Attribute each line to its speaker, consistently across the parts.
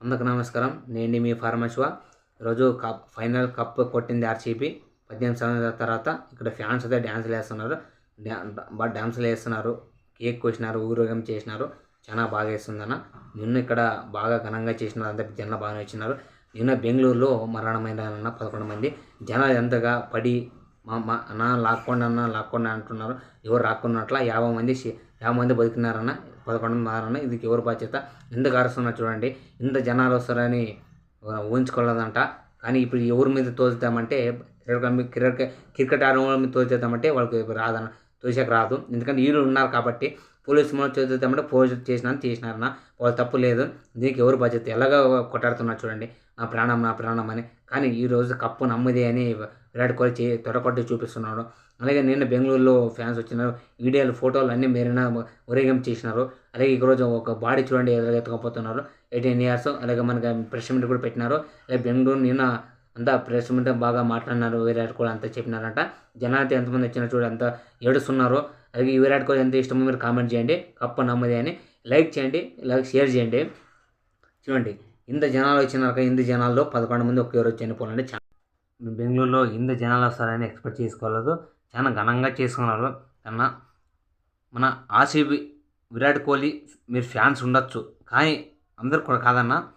Speaker 1: అందరికి నమస్కారం. నేను మీ ఫార్మశివ. రోజు కప్ ఫైనల్ కప్ కొట్టింది ఆర్సీపీ పద్దెనిమిది సంవత్సరాల తర్వాత ఇక్కడ ఫ్యాన్స్ అయితే డ్యాన్సులు వేస్తున్నారు. డ్యా డ్యాన్సులు వేస్తున్నారు. కేక్ కోసినారు ఊరేగం చేసినారు. చాలా బాగా వేస్తుందన్న. నిన్న ఇక్కడ బాగా ఘనంగా చేసినారు అందరికి జనాలు బాగా వచ్చినారు. నిన్న బెంగళూరులో మరణమైన అన్న పదకొండు మంది. జనాలు ఎంతగా పడి మా మా అన్న లాక్కోండి అన్న లాక్కోండి అంటున్నారు. ఎవరు రాకున్నట్ల యాభై మంది యాభై మంది బతికినారన్న పదకొండు ఇది ఎవరు బాధ్యత? ఎందుకు అరుస్తున్నారు చూడండి ఇంత జనాలు వస్తారని ఊహించుకోలేదంట. కానీ ఇప్పుడు ఎవరి మీద తోచుతామంటే క్రికెట్ క్రికెట్ మీద తోచేద్దామంటే వాళ్ళకి రాదన్న తోసాక రాదు. ఎందుకంటే వీళ్ళు ఉన్నారు కాబట్టి పోలీసు మనం చదువుతామంటే పోలీసు చేసినా చేసినారన్న. వాళ్ళు తప్పు లేదు. దీనికి ఎవరు బాధ్యత? ఎలాగ కొట్టాడుతున్నారు చూడండి నా ప్రాణం నా ప్రాణం అని. కానీ ఈ రోజు కప్పు నమ్మది అని విరాట్ కోహ్లీ చే తొడకొట్టి చూపిస్తున్నాడు. అలాగే నిన్న బెంగళూరులో ఫ్యాన్స్ వచ్చినారు వీడియోలు ఫోటోలు అన్నీ మీరైనా ఊరేగం చేసినారు అలాగే ఈరోజు ఒక బాడీ చూడండి ఎదురుగా ఎత్తుకపోతున్నారు ఎయిటీన్ ఇయర్స్ అలాగే మనకి ప్రెస్ మీట్ కూడా పెట్టినారు అలాగే బెంగళూరు నిన్న అంతా ప్రెస్ మీట్ బాగా మాట్లాడినారు విరాట్ కోహ్లీ అంతా చెప్పినారంట జనాలతో ఎంతమంది వచ్చినా చూడు అంతా ఏడుస్తున్నారు అలాగే ఈ విరాట్ కోహ్లీ ఎంత ఇష్టమో మీరు కామెంట్ చేయండి కప్ప నమ్మది అని లైక్ చేయండి లైక్ షేర్ చేయండి చూడండి ఇంత జనాలు వచ్చినాక ఇంత జనాల్లో పదకొండు మంది ఒకే రోజు చనిపోవాలంటే బెంగళూరులో ఇంత జనాలు వస్తారని ఎక్స్పెక్ట్ చేసుకోలేదు చాలా ఘనంగా చేసుకున్నారు. కన్నా మన ఆర్సీబీ విరాట్ కోహ్లీ మీరు ఫ్యాన్స్ ఉండొచ్చు. కానీ అందరు కూడా కాదన్నా.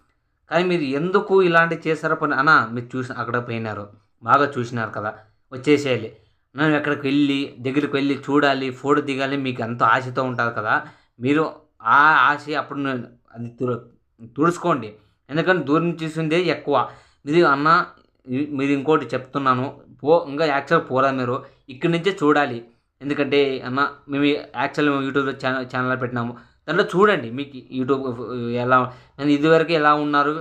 Speaker 1: కానీ మీరు ఎందుకు ఇలాంటివి చేశారో పని అన్న మీరు చూసి అక్కడ పోయినారు. బాగా చూసినారు కదా. వచ్చేసేయాలి. మనం ఎక్కడికి వెళ్ళి దగ్గరికి వెళ్ళి చూడాలి ఫోటో దిగాలి మీకు ఎంతో ఆశతో ఉంటుంది కదా. మీరు ఆ ఆశ అప్పుడు అది తుడుచుకోండి. ఎందుకంటే దూరం చూసిందే ఎక్కువ. మీరు అన్న మీరు ఇంకోటి చెప్తున్నాను. పో ఇంకా యాక్చువల్ పోరా మీరు? ఇక్కడి నుంచే చూడాలి. ఎందుకంటే అన్న మేము యాక్చువల్ యూట్యూబ్లో ఛానల్ ఛానల్ పెట్టినాము. దాంట్లో చూడండి మీకు యూట్యూబ్ ఎలా నేను ఇదివరకు ఎలా ఉన్నారు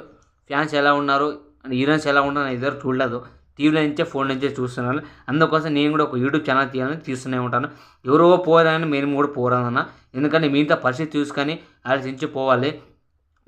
Speaker 1: ఫ్యాన్స్ ఎలా ఉన్నారు హీరోయిన్స్ ఎలా ఉన్నారు నేను ఇదివరకు చూడలేదు. టీవీలో నుంచే ఫోన్ నుంచే చూస్తున్నాను అందుకోసం నేను కూడా ఒక యూట్యూబ్ ఛానల్ తీయాలని తీస్తూనే ఉంటాను. ఎవరో పోరాని మేము కూడా పోరాదన్న. ఎందుకంటే మిగతా పరిస్థితి చూసుకొని ఆలోచించి పోవాలి.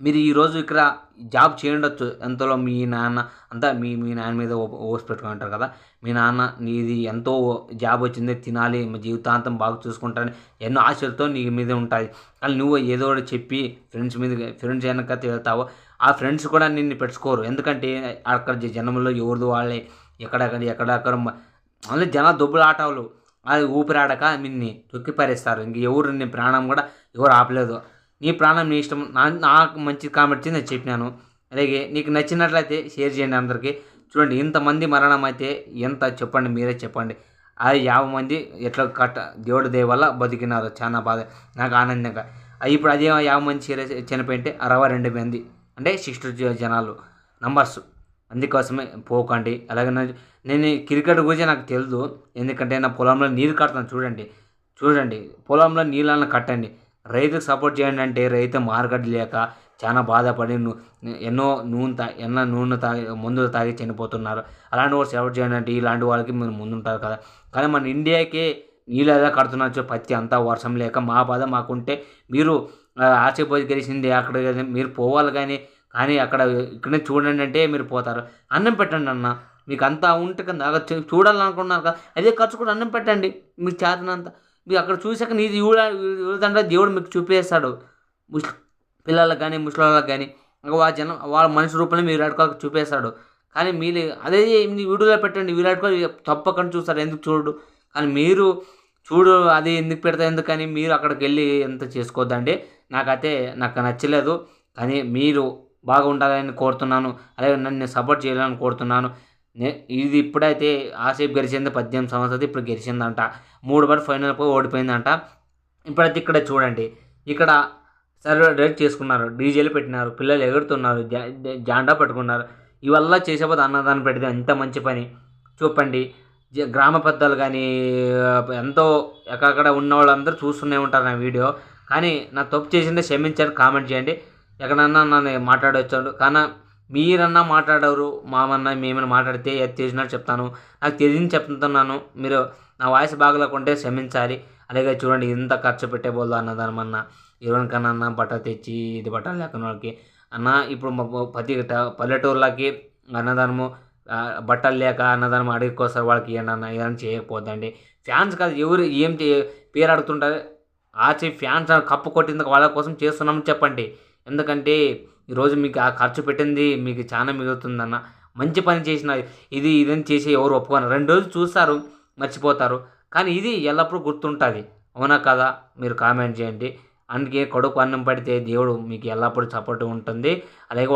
Speaker 1: మీరు ఈరోజు ఇక్కడ జాబ్ చేయండొచ్చు ఎంతలో మీ నాన్న అంతా మీ మీ నాన్న మీద ఓసి పెట్టుకుని ఉంటారు కదా. మీ నాన్న నీది ఎంతో జాబ్ వచ్చింది తినాలి మీ జీవితాంతం బాగా చూసుకుంటాను ఎన్నో ఆశలతో నీ మీద ఉంటుంది కానీ నువ్వు ఏదో ఒకటి చెప్పి ఫ్రెండ్స్ మీద ఫ్రెండ్స్ వెనక వెళ్తావో ఆ ఫ్రెండ్స్ కూడా నిన్ను పెట్టుకోరు. ఎందుకంటే అక్కడ జ- జనంలో ఎవరిది వాళ్ళే. ఎక్కడెక్కడ ఎక్కడెక్కడ మళ్ళీ జన దొబ్బులు ఆటలు. అది ఊపిరాడక నిన్ను తొక్కి పారేస్తారు ఇంక ఎవరు నీ ప్రాణం కూడా ఎవరు ఆపలేదు. నీ ప్రాణం నీ ఇష్టం నా నాకు మంచి కామెంట్ నేను చెప్పినాను. అలాగే నీకు నచ్చినట్లయితే షేర్ చేయండి అందరికీ. చూడండి ఇంతమంది మరణం అయితే ఎంత చెప్పండి మీరే చెప్పండి. అది యాభై మంది ఎట్లా కట్ట దేవుడి దయ వల్ల బతికినారు చాలా బాధ నాకు ఆనందంగా. ఇప్పుడు అదే యాభై మంది చీర చనిపోయింటే అరవై రెండు మంది అంటే సిక్స్టీ జనాలు నంబర్స్. అందుకోసమే పోకండి. అలాగే నేను క్రికెట్ గురించి నాకు తెలియదు ఎందుకంటే నా పొలంలో నీరు కడతాను చూడండి. చూడండి పొలంలో నీళ్ళని కట్టండి. రైతుకు సపోర్ట్ చేయండి అంటే రైతు మార్కెట్ లేక చాలా బాధపడి ఎన్నో నూనె తా ఎన్నో నూనె తాగి మందులు తాగి చనిపోతున్నారు. అలాంటి వాళ్ళు సపోర్ట్ చేయండి అంటే ఇలాంటి వాళ్ళకి మీరు ముందుంటారు కదా. కానీ మన ఇండియాకి నీళ్ళు ఎలా కడుతున్నారు పత్తి అంతా వర్షం లేక. మా బాధ మాకుంటే మీరు ఆ, ఆశపోయి గెలిచింది అక్కడ మీరు పోవాలి కానీ కానీ అక్కడ ఇక్కడనే చూడండి అంటే మీరు పోతారు. అన్నం పెట్టండి అన్న. మీకు అంతా ఉంటే కదా చూడాలనుకున్నారు కదా. అదే ఖర్చు కూడా అన్నం పెట్టండి. మీకు చేతనంత. మీరు అక్కడ చూసాక నీది చూడంటే దేవుడు మీకు చూపేస్తాడు. ముస్ పిల్లలకు కానీ ముసలి వాళ్ళకి కానీ వాళ్ళ జనం వాళ్ళ మనిషి రూపంలో మీరు విరాట్ కోహ్లీకి చూపేస్తాడు. కానీ మీరు అదే మీ వీడియోలో పెట్టండి విరాట్ కోహ్లీ తప్పకుండా చూస్తారు ఎందుకు చూడు కానీ మీరు చూడు అది ఎందుకు పెడతా ఎందుకని మీరు అక్కడికి వెళ్ళి ఎంత చేసుకోవద్దండి? నాకైతే నాకు నచ్చలేదు. కానీ మీరు బాగుండాలని కోరుతున్నాను. అలాగే నన్ను సపోర్ట్ చేయాలని కోరుతున్నాను. ఇది ఇప్పుడైతే ఆసేపు గెలిచింది పద్దెనిమిది సంవత్సరాలు ఇప్పుడు గెలిచిందంట మూడు బార్ ఫైనల్ ఓడిపోయిందంట. ఇప్పుడైతే ఇక్కడ చూడండి. ఇక్కడ సర్వే డైరెక్ట్ చేసుకున్నారు. డీజేలు పెట్టినారు పిల్లలు ఎగురుతున్నారు జా- జాండా పట్టుకున్నారు. ఇవల్ల చేసేపోతే అన్నదానం పెడితే ఎంత మంచి పని. చూపండి. జ- గ్రామ పెద్దలు కానీ ఎంతో ఎక్కడెక్కడ ఉన్న వాళ్ళందరూ చూస్తూనే ఉంటారు నా వీడియో. కానీ నా తప్పు చేసిందే క్షమించారు కామెంట్ చేయండి. ఎక్కడన్నా నన్ను మాట్లాడొచ్చాడు కానీ మీరన్నా మాట్లాడరు మామన్నా మేమైనా మాట్లాడితే ఏది తెలిసినట్టు చెప్తాను. నాకు తెలియని చెప్తున్నాను. మీరు నా వాయిస్ బాగలేకుంటే క్షమించాలి. అలాగే చూడండి ఇంత ఖర్చు పెట్టే బోల్దు అన్నదానం అన్న ఎవరికన్నా అన్న బట్ట తెచ్చి ఇది బట్ట లేకున్న వాళ్ళకి. అన్న ఇప్పుడు మా ప్రతి పల్లెటూర్లకి అన్నదానము బట్టలు లేక అన్నదానం అడిగికోసారి వాళ్ళకి ఇవ్వండి అన్న ఏదైనా చేయకపోద్దండి. ఫ్యాన్స్ కాదు ఎవరు ఏం పేరు అడుగుతుంటారు? ఆచి ఫ్యాన్స్ కప్పు కొట్టింది వాళ్ళ కోసం చేస్తున్నామని చెప్పండి. ఎందుకంటే ఈరోజు మీకు ఆ ఖర్చు పెట్టింది మీకు చాలా మిగులుతుందన్న మంచి పని చేసిన ఇది ఇదని చేసి ఎవరు ఒప్పుకోను రెండు రోజులు చూస్తారు మర్చిపోతారు. కానీ ఇది ఎల్లప్పుడూ గుర్తుంటుంది. అవునా కదా? మీరు కామెంట్ చేయండి. అందుకే కడుపు అన్నం పడితే దేవుడు మీకు ఎల్లప్పుడూ సపోర్ట్ ఉంటుంది. అలాగే